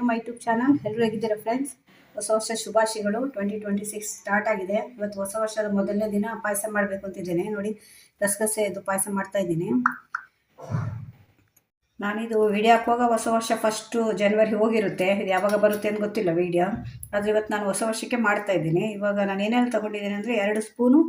To my YouTube channel ಎಲ್ಲರೂ ಹೇಗಿದ್ದೀರಾ friends ಹೊಸ ವರ್ಷ ಶುಭಾಶಯಗಳು. ಟ್ವೆಂಟಿ ಟ್ವೆಂಟಿ ಸಿಕ್ಸ್ ಸ್ಟಾರ್ಟ್ ಆಗಿದೆ. ಇವತ್ತು ಹೊಸ ವರ್ಷದ ಮೊದಲನೇ ದಿನ ಪಾಯಸ ಮಾಡಬೇಕು ಅಂತಿದ್ದೇನೆ. ನೋಡಿ, ಗಸಗಸೆ ಇದು ಪಾಯಸ ಮಾಡ್ತಾ ಇದ್ದೀನಿ. ನಾನಿದು ವಿಡಿಯೋ ಹಾಕುವಾಗ ಹೊಸ ವರ್ಷ ಫಸ್ಟು ಜನವರಿ ಹೋಗಿರುತ್ತೆ. ಇದು ಯಾವಾಗ ಬರುತ್ತೆ ಅಂತ ಗೊತ್ತಿಲ್ಲ ವಿಡಿಯೋ ಆದರೆ ಇವತ್ತು ನಾನು ಹೊಸ ವರ್ಷಕ್ಕೆ ಮಾಡ್ತಾ ಇದ್ದೀನಿ. ಇವಾಗ ನಾನು ಏನೆಲ್ಲ ತೊಗೊಂಡಿದ್ದೀನಿ ಅಂದರೆ ಎರಡು ಸ್ಪೂನು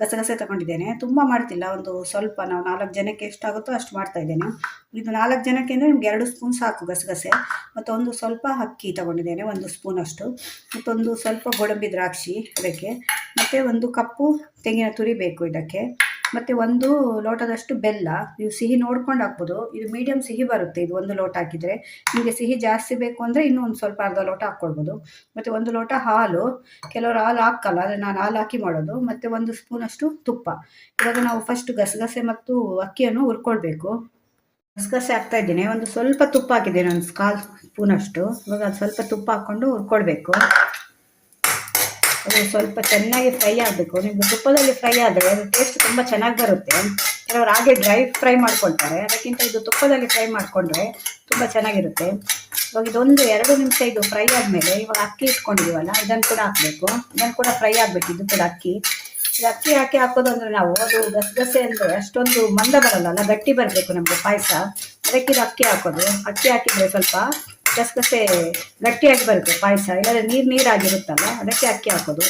ಗಸಗಸೆ ತಗೊಂಡಿದ್ದೇನೆ. ತುಂಬ ಮಾಡ್ತಿಲ್ಲ. ಒಂದು ಸ್ವಲ್ಪ ನಾವು ನಾಲ್ಕು ಜನಕ್ಕೆ ಎಷ್ಟಾಗುತ್ತೋ ಅಷ್ಟು ಮಾಡ್ತಾ ಇದ್ದೇನೆ. ಇದು ನಾಲ್ಕು ಜನಕ್ಕೆ ಅಂದರೆ ನಿಮ್ಗೆ ಎರಡು ಸ್ಪೂನ್ ಸಾಕು ಗಸಗಸೆ. ಮತ್ತು ಒಂದು ಸ್ವಲ್ಪ ಅಕ್ಕಿ ತಗೊಂಡಿದ್ದೇನೆ, ಒಂದು ಸ್ಪೂನಷ್ಟು ಮತ್ತೊಂದು ಸ್ವಲ್ಪ ಗೋಡಂಬಿ ದ್ರಾಕ್ಷಿ ಅದಕ್ಕೆ. ಮತ್ತು ಒಂದು ಕಪ್ಪು ತೆಂಗಿನ ತುರಿ ಬೇಕು ಇದಕ್ಕೆ. ಮತ್ತು ಒಂದು ಲೋಟದಷ್ಟು ಬೆಲ್ಲ, ನೀವು ಸಿಹಿ ನೋಡ್ಕೊಂಡು ಹಾಕ್ಬೋದು. ಇದು ಮೀಡಿಯಮ್ ಸಿಹಿ ಬರುತ್ತೆ, ಇದು ಒಂದು ಲೋಟ ಹಾಕಿದರೆ. ನಿಮಗೆ ಸಿಹಿ ಜಾಸ್ತಿ ಬೇಕು ಅಂದರೆ ಇನ್ನೂ ಒಂದು ಸ್ವಲ್ಪ ಅರ್ಧ ಲೋಟ ಹಾಕ್ಕೊಳ್ಬೋದು. ಮತ್ತು ಒಂದು ಲೋಟ ಹಾಲು, ಕೆಲವರು ಹಾಲು ಹಾಕಲ್ಲ ಆದರೆ ನಾನು ಹಾಲು ಹಾಕಿ ಮಾಡೋದು. ಮತ್ತು ಒಂದು ಸ್ಪೂನಷ್ಟು ತುಪ್ಪ. ಇವಾಗ ನಾವು ಫಸ್ಟ್ ಗಸಗಸೆ ಮತ್ತು ಅಕ್ಕಿಯನ್ನು ಹುರ್ಕೊಳ್ಬೇಕು. ಗಸಗಸೆ ಹಾಕ್ತಾ ಇದ್ದೀನಿ. ಒಂದು ಸ್ವಲ್ಪ ತುಪ್ಪ ಹಾಕಿದ್ದೀನಿ, ಒಂದು ಕಾಲು ಸ್ಪೂನಷ್ಟು. ಇವಾಗ ಸ್ವಲ್ಪ ತುಪ್ಪ ಹಾಕ್ಕೊಂಡು ಹುರ್ಕೊಳ್ಬೇಕು. ಅದು ಸ್ವಲ್ಪ ಚೆನ್ನಾಗಿ ಫ್ರೈ ಆಗಬೇಕು. ನಿಮಗೆ ತುಪ್ಪದಲ್ಲಿ ಫ್ರೈ ಆದರೆ ಅದು ಟೇಸ್ಟ್ ತುಂಬ ಚೆನ್ನಾಗಿ ಬರುತ್ತೆ. ಕೆಲವರು ಹಾಗೆ ಡ್ರೈ ಫ್ರೈ ಮಾಡ್ಕೊಳ್ತಾರೆ. ಅದಕ್ಕಿಂತ ಇದು ತುಪ್ಪದಲ್ಲಿ ಫ್ರೈ ಮಾಡಿಕೊಂಡ್ರೆ ತುಂಬ ಚೆನ್ನಾಗಿರುತ್ತೆ. ಇವಾಗ ಇದೊಂದು ಎರಡು ನಿಮಿಷ ಇದು ಫ್ರೈ ಆದಮೇಲೆ ಇವಾಗ ಅಕ್ಕಿ ಇಟ್ಕೊಂಡಿದ್ದೀವಲ್ಲ ಇದನ್ನು ಕೂಡ ಹಾಕಬೇಕು. ಇದನ್ನು ಕೂಡ ಫ್ರೈ ಆಗಬೇಕು. ಇದು ಕೂಡ ಅಕ್ಕಿ. ಇದು ಅಕ್ಕಿ ಹಾಕಿ ಹಾಕೋದು ಅಂದರೆ ನಾವು ಅದು ಗಸಗಸೆ ಅಂದರೆ ಅಷ್ಟೊಂದು ಮಂದ ಬರಲ್ಲ ಗಟ್ಟಿ ಬರಬೇಕು ನಮಗೆ ಪಾಯಸ. ಅದಕ್ಕೆ ಇದು ಅಕ್ಕಿ ಹಾಕೋದು. ಅಕ್ಕಿ ಹಾಕಿದರೆ ಸ್ವಲ್ಪ ಗಸಗಸೆ ಗಟ್ಟಿಯಾಗಿ ಬರುತ್ತೆ ಪಾಯಸ. ಇಲ್ಲಾಂದರೆ ನೀರು ನೀರಾಗಿರುತ್ತಲ್ಲ, ಅದಕ್ಕೆ ಅಕ್ಕಿ ಹಾಕೋದು.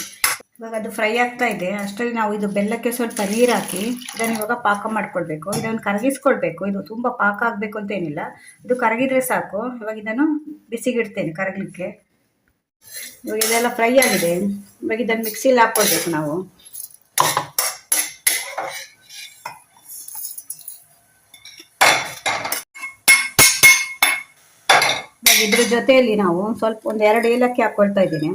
ಇವಾಗ ಅದು ಫ್ರೈ ಆಗ್ತಾ ಇದೆ. ಅಷ್ಟರಲ್ಲಿ ನಾವು ಇದು ಬೆಲ್ಲಕ್ಕೆ ಸ್ವಲ್ಪ ನೀರು ಹಾಕಿ, ಇದನ್ನು ಇವಾಗ ಪಾಕ ಮಾಡ್ಕೊಳ್ಬೇಕು. ಇದನ್ನು ಕರಗಿಸ್ಕೊಳ್ಬೇಕು. ಇದು ತುಂಬ ಪಾಕ ಆಗಬೇಕು ಅಂತ ಏನಿಲ್ಲ. ಇದು ಕರಗಿದ್ರೆ ಸಾಕು. ಇವಾಗ ಇದನ್ನು ಬಿಸಿಗಿಡ್ತೇನೆ ಕರಗಲಿಕ್ಕೆ. ಇವಾಗ ಇದೆಲ್ಲ ಫ್ರೈ ಆಗಿದೆ. ಇವಾಗ ಇದನ್ನು ಮಿಕ್ಸಿಲಿ ಹಾಕ್ಕೊಳ್ಬೇಕು ನಾವು. ಇವಾಗ ಇದ್ರ ಜೊತೆಯಲ್ಲಿ ನಾವು ಸ್ವಲ್ಪ ಒಂದ್ ಎರಡು ಏಲಕ್ಕಿ ಹಾಕೊಳ್ತಾ ಇದ್ದೀನಿ.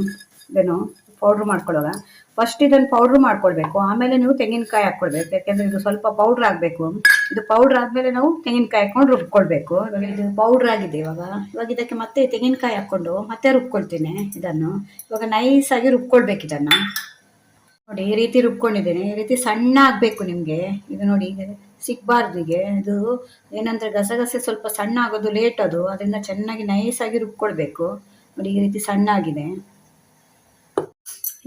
ಇದನ್ನು ಪೌಡ್ರ್ ಮಾಡ್ಕೊಳ್ಳುವಾಗ. ಫಸ್ಟ್ ಇದನ್ನು ಪೌಡ್ರ್ ಮಾಡ್ಕೊಳ್ಬೇಕು. ಆಮೇಲೆ ನೀವು ತೆಂಗಿನಕಾಯಿ ಹಾಕೊಳ್ಬೇಕು ಯಾಕಂದ್ರೆ ಇದು ಸ್ವಲ್ಪ ಪೌಡ್ರ್ ಆಗಬೇಕು. ಇದು ಪೌಡ್ರ್ ಆದಮೇಲೆ ನಾವು ತೆಂಗಿನಕಾಯಿ ಹಾಕೊಂಡು ರುಬ್ಕೊಳ್ಬೇಕು. ಇದು ಪೌಡ್ರ್ ಆಗಿದೆ ಇವಾಗ. ಇವಾಗ ಇದಕ್ಕೆ ಮತ್ತೆ ತೆಂಗಿನಕಾಯಿ ಹಾಕೊಂಡು ಮತ್ತೆ ರುಬ್ಕೊಳ್ತೀನಿ ಇದನ್ನು. ಇವಾಗ ನೈಸ್ ಆಗಿ ರುಬ್ಕೊಳ್ಬೇಕು ಇದನ್ನು. ನೋಡಿ, ಈ ರೀತಿ ರುಬ್ಕೊಂಡಿದ್ದೇನೆ. ಈ ರೀತಿ ಸಣ್ಣ ಆಗಬೇಕು ನಿಮಗೆ. ಇದು ನೋಡಿ, ಈಗ ಸಿಗಬಾರ್ದು ಹೀಗೆ. ಇದು ಏನಂದ್ರೆ ಗಸಗಸೆ ಸ್ವಲ್ಪ ಸಣ್ಣ ಆಗೋದು ಲೇಟ್ ಅದು. ಅದರಿಂದ ಚೆನ್ನಾಗಿ ನೈಸಾಗಿ ರುಬ್ಕೊಳ್ಬೇಕು. ನೋಡಿ, ಈ ರೀತಿ ಸಣ್ಣ ಆಗಿದೆ.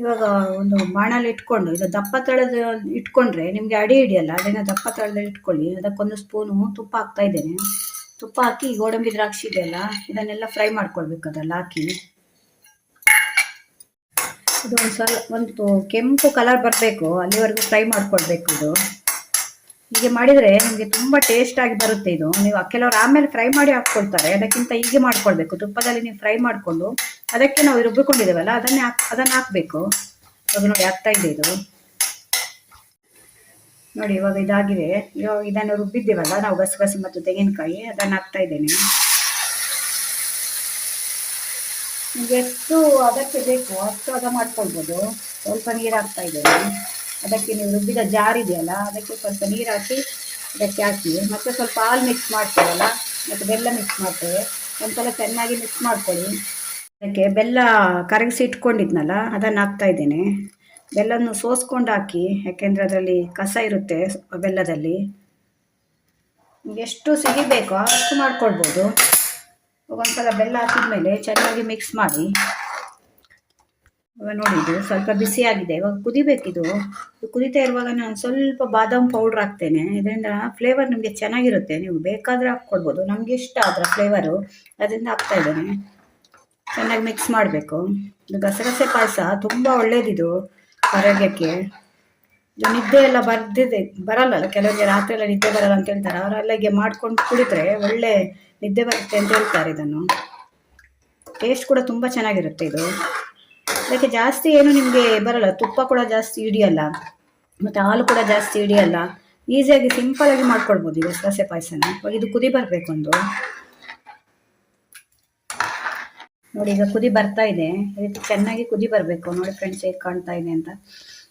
ಇವಾಗ ಒಂದು ಬಾಣಲ್ಲಿ ಇಟ್ಕೊಂಡು, ಇದು ದಪ್ಪ ತಳದ ಇಟ್ಕೊಂಡ್ರೆ ನಿಮಗೆ ಅಡಿ ಹಿಡಿಯಲ್ಲ, ಅದನ್ನು ದಪ್ಪ ತಳದಲ್ಲಿ ಇಟ್ಕೊಳ್ಳಿ. ಅದಕ್ಕೊಂದು ಸ್ಪೂನು ತುಪ್ಪ ಹಾಕ್ತಾ ಇದ್ದೇನೆ. ತುಪ್ಪ ಹಾಕಿ ಗೋಡಂಬಿ ದ್ರಾಕ್ಷಿ ಇದೆಯಲ್ಲ, ಇದನ್ನೆಲ್ಲ ಫ್ರೈ ಮಾಡ್ಕೊಳ್ಬೇಕು ಅದೆಲ್ಲ ಹಾಕಿ. ಇದು ಒಂದು ಸ್ವಲ್ಪ ಒಂದು ಕೆಂಪು ಕಲರ್ ಬರಬೇಕು, ಅಲ್ಲಿವರೆಗೂ ಫ್ರೈ ಮಾಡಿಕೊಡ್ಬೇಕು ಇದು. ಹೀಗೆ ಮಾಡಿದರೆ ನಿಮಗೆ ತುಂಬ ಟೇಸ್ಟಾಗಿ ಬರುತ್ತೆ ಇದು. ನೀವು ಕೆಲವರು ಆಮೇಲೆ ಫ್ರೈ ಮಾಡಿ ಹಾಕ್ಕೊಳ್ತಾರೆ, ಅದಕ್ಕಿಂತ ಹೀಗೆ ಮಾಡ್ಕೊಳ್ಬೇಕು. ತುಪ್ಪದಲ್ಲಿ ನೀವು ಫ್ರೈ ಮಾಡಿಕೊಂಡು, ಅದಕ್ಕೆ ನಾವು ರುಬ್ಬಿಕೊಂಡಿದ್ದೇವಲ್ಲ, ಅದನ್ನೇ ಹಾಕ್, ಅದನ್ನು ಹಾಕಬೇಕು. ಇವಾಗ ನೋಡಿ ಆಗ್ತಾ ಇದೆ ಇದು. ನೋಡಿ ಇವಾಗ ಇದಾಗಿದೆ ಇವಾಗ ಇದನ್ನು ರುಬ್ಬಿದ್ದೀವಲ್ಲ, ನಾವು ಗಸಗಸೆ ಮತ್ತು ತೆಂಗಿನಕಾಯಿ, ಅದನ್ನು ಹಾಕ್ತಾ ಇದ್ದೇನೆ ನಿಮಗೆ ಎಷ್ಟು ಅದಕ್ಕೆ ಬೇಕು, ಅಷ್ಟು ಅದ ಮಾಡ್ಕೊಳ್ಬೋದು. ಸ್ವಲ್ಪ ನೀರು ಹಾಕ್ತಾ ಇದ್ದೇನೆ. ಅದಕ್ಕೆ ನೀವು ರುಬ್ಬಿದ ಜಾರಿದೆಯಲ್ಲ ಅದಕ್ಕೆ ಸ್ವಲ್ಪ ನೀರು ಹಾಕಿ ಅದಕ್ಕೆ ಹಾಕಿ, ಮತ್ತೆ ಸ್ವಲ್ಪ ಹಾಲು ಮಿಕ್ಸ್ ಮಾಡ್ತೇವಲ್ಲ, ಮತ್ತು ಬೆಲ್ಲ ಮಿಕ್ಸ್ ಮಾಡ್ತೇವೆ. ಒಂದ್ಸಲ ಚೆನ್ನಾಗಿ ಮಿಕ್ಸ್ ಮಾಡ್ಕೊಳ್ಳಿ. ಅದಕ್ಕೆ ಬೆಲ್ಲ ಕರಗಿಸಿ ಇಟ್ಕೊಂಡಿದ್ನಲ್ಲ, ಅದನ್ನು ಹಾಕ್ತಾ ಇದ್ದೇನೆ. ಬೆಲ್ಲವನ್ನು ಸೋಸ್ಕೊಂಡು ಹಾಕಿ, ಯಾಕೆಂದರೆ ಅದರಲ್ಲಿ ಕಸ ಇರುತ್ತೆ ಬೆಲ್ಲದಲ್ಲಿ. ಎಷ್ಟು ಸಿಹಿ ಬೇಕೋ ಅಷ್ಟು ಮಾಡ್ಕೊಳ್ಬೋದು. ಒಂದ್ಸಲ ಬೆಲ್ಲ ಹಾಕಿದ್ಮೇಲೆ ಚೆನ್ನಾಗಿ ಮಿಕ್ಸ್ ಮಾಡಿ. ಇವಾಗ ನೋಡಿ ಇದು ಸ್ವಲ್ಪ ಬಿಸಿಯಾಗಿದೆ ಇವಾಗ ಕುದಿಬೇಕಿದು ಕುದಿತಾ ಇರುವಾಗ ನಾನು ಸ್ವಲ್ಪ ಬಾದಾಮ್ ಪೌಡ್ರ್ ಹಾಕ್ತೇನೆ. ಇದರಿಂದ ಫ್ಲೇವರ್ ನಿಮಗೆ ಚೆನ್ನಾಗಿರುತ್ತೆ. ನೀವು ಬೇಕಾದರೆ ಹಾಕ್ಕೊಡ್ಬೋದು. ನಮಗೆ ಇಷ್ಟ ಅದರ ಫ್ಲೇವರು ಅದರಿಂದ ಹಾಕ್ತಾ ಇದ್ದೇನೆ. ಚೆನ್ನಾಗಿ ಮಿಕ್ಸ್ ಮಾಡಬೇಕು. ಇದು ಗಸಗಸೆ ಪಾಯಸ ತುಂಬ ಒಳ್ಳೇದಿದು ಆರೋಗ್ಯಕ್ಕೆ. ಇದು ನಿದ್ದೆ ಎಲ್ಲ ಬರ್ದಿದೆ ಬರಲ್ಲ. ಕೆಲವರಿಗೆ ರಾತ್ರಿ ಎಲ್ಲ ನಿದ್ದೆ ಬರಲ್ಲ ಅಂತ ಹೇಳ್ತಾರೆ. ಅವರೆಲ್ಲ ಹೀಗೆ ಮಾಡ್ಕೊಂಡು ಕುಡಿದ್ರೆ ಒಳ್ಳೆ ನಿದ್ದೆ ಬರುತ್ತೆ ಅಂತ ಹೇಳ್ತಾರೆ ಇದನ್ನು. ಟೇಸ್ಟ್ ಕೂಡ ತುಂಬ ಚೆನ್ನಾಗಿರುತ್ತೆ ಇದು. ಅದಕ್ಕೆ ಜಾಸ್ತಿ ಏನು ನಿಮಗೆ ಬರಲ್ಲ, ತುಪ್ಪ ಕೂಡ ಜಾಸ್ತಿ ಹಿಡಿಯಲ್ಲ, ಮತ್ತು ಹಾಲು ಕೂಡ ಜಾಸ್ತಿ ಹಿಡಿಯಲ್ಲ ಈಸಿಯಾಗಿ ಸಿಂಪಲಾಗಿ ಮಾಡ್ಕೊಳ್ಬೋದು ಈಗ ಸಸೆ ಪಾಯಸನ. ಇದು ಕುದಿ ಬರಬೇಕು ಒಂದು ನೋಡಿ ಈಗ ಕುದಿ ಬರ್ತಾ ಇದೆ. ಚೆನ್ನಾಗಿ ಕುದಿ ಬರಬೇಕು. ನೋಡಿ ಫ್ರೆಂಡ್ಸ್ ಹೇಗೆ ಕಾಣ್ತಾ ಇದೆ ಅಂತ.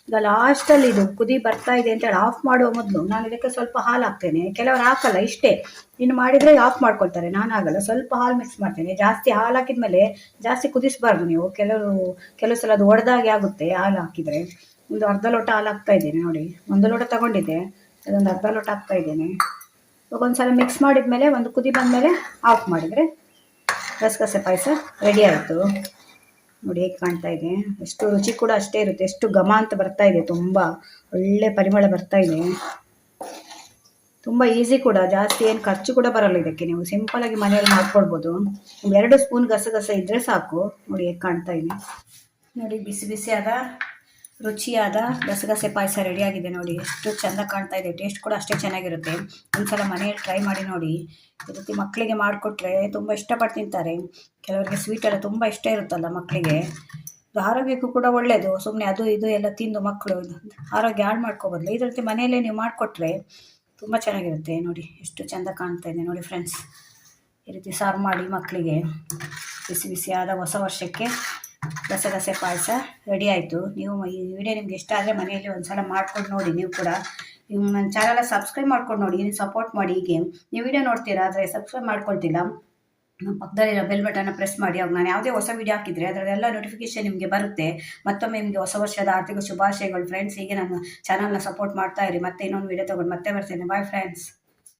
ಈಗ ಲಾಸ್ಟಲ್ಲಿ ಇದು ಕುದಿ ಬರ್ತಾ ಇದೆ ಅಂತೇಳಿ ಆಫ್ ಮಾಡುವ ಮೊದಲು ನಾನು ಇದಕ್ಕೆ ಸ್ವಲ್ಪ ಹಾಲು ಹಾಕ್ತೇನೆ. ಕೆಲವರು ಹಾಕಲ್ಲ, ಇಷ್ಟೇ. ಇನ್ನು ಮಾಡಿದರೆ ಆಫ್ ಮಾಡ್ಕೊಳ್ತಾರೆ. ನಾನು ಆಗಲ್ಲ ಸ್ವಲ್ಪ ಹಾಲು ಮಿಕ್ಸ್ ಮಾಡ್ತೇನೆ. ಜಾಸ್ತಿ ಹಾಲು ಹಾಕಿದ ಮೇಲೆ ಜಾಸ್ತಿ ಕುದಿಸಬಾರ್ದು ನೀವು. ಕೆಲವರು, ಕೆಲವು ಸಲ ಅದು ಒಡೆದಾಗೆ ಆಗುತ್ತೆ ಹಾಲು ಹಾಕಿದರೆ. ಒಂದು ಅರ್ಧ ಲೋಟ ಹಾಲು ಹಾಕ್ತಾ ಇದ್ದೇನೆ ನೋಡಿ. ಒಂದು ಲೋಟ ತಗೊಂಡಿದ್ದೆ. ಅದೊಂದು ಅರ್ಧ ಲೋಟ ಹಾಕ್ತಾ ಇದ್ದೇನೆ. ಇವಾಗ ಒಂದು ಸಲ ಮಿಕ್ಸ್ ಮಾಡಿದ ಮೇಲೆ ಒಂದು ಕುದಿ ಬಂದಮೇಲೆ ಆಫ್ ಮಾಡಿದರೆ ಗಸಗಸೆ ಪಾಯಸ ರೆಡಿ ಆಯಿತು. ನೋಡಿ ಹೇಗೆ ಕಾಣ್ತಾ ಇದೆ. ಎಷ್ಟು ರುಚಿ ಕೂಡ ಅಷ್ಟೇ ಇರುತ್ತೆ. ಎಷ್ಟು ಘಮ ಅಂತ ಬರ್ತಾ ಇದೆ ತುಂಬ. ಒಳ್ಳೆ ಪರಿಮಳ ಬರ್ತಾ ಇದೆ. ತುಂಬ ಈಸಿ ಕೂಡ. ಜಾಸ್ತಿ ಏನು ಖರ್ಚು ಕೂಡ ಬರಲ್ಲ ಇದಕ್ಕೆ. ನೀವು ಸಿಂಪಲ್ ಆಗಿ ಮನೆಯಲ್ಲಿ ಮಾಡ್ಕೊಳ್ಬೋದು. ಎರಡು ಸ್ಪೂನ್ ಗಸಗಸೆ ಇದ್ದರೆ ಸಾಕು. ನೋಡಿ ಹೇಗೆ ಕಾಣ್ತಾ ಇದೆ. ನೋಡಿ ಬಿಸಿ ಬಿಸಿಯಾದ ರುಚಿಯಾದ ಗಸಗಸೆ ಪಾಯಸ ರೆಡಿಯಾಗಿದೆ ನೋಡಿ. ಎಷ್ಟು ಚೆಂದ ಕಾಣ್ತಾ ಇದೆ. ಟೇಸ್ಟ್ ಕೂಡ ಅಷ್ಟೇ ಚೆನ್ನಾಗಿರುತ್ತೆ. ಒಂದ್ಸಲ ಮನೆಯಲ್ಲಿ ಟ್ರೈ ಮಾಡಿ ನೋಡಿ. ಈ ರೀತಿ ಮಕ್ಕಳಿಗೆ ಮಾಡಿಕೊಟ್ರೆ ತುಂಬ ಇಷ್ಟಪಟ್ಟು ತಿಂತಾರೆ. ಕೆಲವರಿಗೆ ಸ್ವೀಟ್ ಎಲ್ಲ ತುಂಬ ಇಷ್ಟ ಇರುತ್ತಲ್ಲ ಮಕ್ಕಳಿಗೆ ಇದು ಆರೋಗ್ಯಕ್ಕೂ ಕೂಡ ಒಳ್ಳೆಯದು ಸುಮ್ಮನೆ ಅದು, ಇದು ಎಲ್ಲ ತಿಂದು ಮಕ್ಕಳು ಆರೋಗ್ಯ ಹಾಳು ಮಾಡ್ಕೋಬಾರ್ದು. ಇದ್ರ ರೀತಿ ಮನೆಯಲ್ಲೇ ನೀವು ಮಾಡಿಕೊಟ್ರೆ ತುಂಬ ಚೆನ್ನಾಗಿರುತ್ತೆ ನೋಡಿ. ಎಷ್ಟು ಚೆಂದ ಕಾಣ್ತಾ ಇದೆ ನೋಡಿ ಫ್ರೆಂಡ್ಸ್ ಈ ರೀತಿ ಸಾರು ಮಾಡಿ ಮಕ್ಕಳಿಗೆ ಬಿಸಿ ಬಿಸಿಯಾದ ಹೊಸ ವರ್ಷಕ್ಕೆ ಗಸಗಸೆ ಪಾಯಸ ರೆಡಿ ಆಯಿತು. ನೀವು ಈ ವಿಡಿಯೋ ನಿಮ್ಗೆ ಇಷ್ಟ ಆದರೆ ಮನೆಯಲ್ಲಿ ಒಂದು ಸಲ ಮಾಡ್ಕೊಂಡು ನೋಡಿ, ನೀವು ಕೂಡ. ನನ್ನ ಚಾನಲ ಸಬ್ಸ್ಕ್ರೈಬ್ ಮಾಡ್ಕೊಂಡು ನೋಡಿ, ನೀವು ಸಪೋರ್ಟ್ ಮಾಡಿ ಹೀಗೆ. ನೀವು ವಿಡಿಯೋ ನೋಡ್ತೀರಾ ಆದರೆ ಸಬ್ಸ್ಕ್ರೈಬ್ ಮಾಡ್ಕೊಳ್ತಿಲ್ಲ. ನಮ್ಮ ಪಕ್ಕದಲ್ಲಿರೋ ಬೆಲ್ ಬಟನ್ನ ಪ್ರೆಸ್ ಮಾಡಿ, ಅವಾಗ ನಾನು ಯಾವುದೇ ಹೊಸ ವಿಡಿಯೋ ಹಾಕಿದರೆ ಅದರಲ್ಲೆಲ್ಲ ನೋಟಿಫಿಕೇಶನ್ ನಿಮಗೆ ಬರುತ್ತೆ. ಮತ್ತೊಮ್ಮೆ ನಿಮಗೆ ಹೊಸ ವರ್ಷದ ಆರ್ಥಿಕ ಶುಭಾಶಯಗಳು ಫ್ರೆಂಡ್ಸ್ ಹೀಗೆ ನನ್ನ ಚಾನಲ್ನ ಸಪೋರ್ಟ್ ಮಾಡ್ತಾ ಇರಿ. ಮತ್ತೆ ಇನ್ನೊಂದು ವಿಡಿಯೋ ತೊಗೊಂಡು ಮತ್ತೆ ಬರ್ತೇನೆ. Bye friends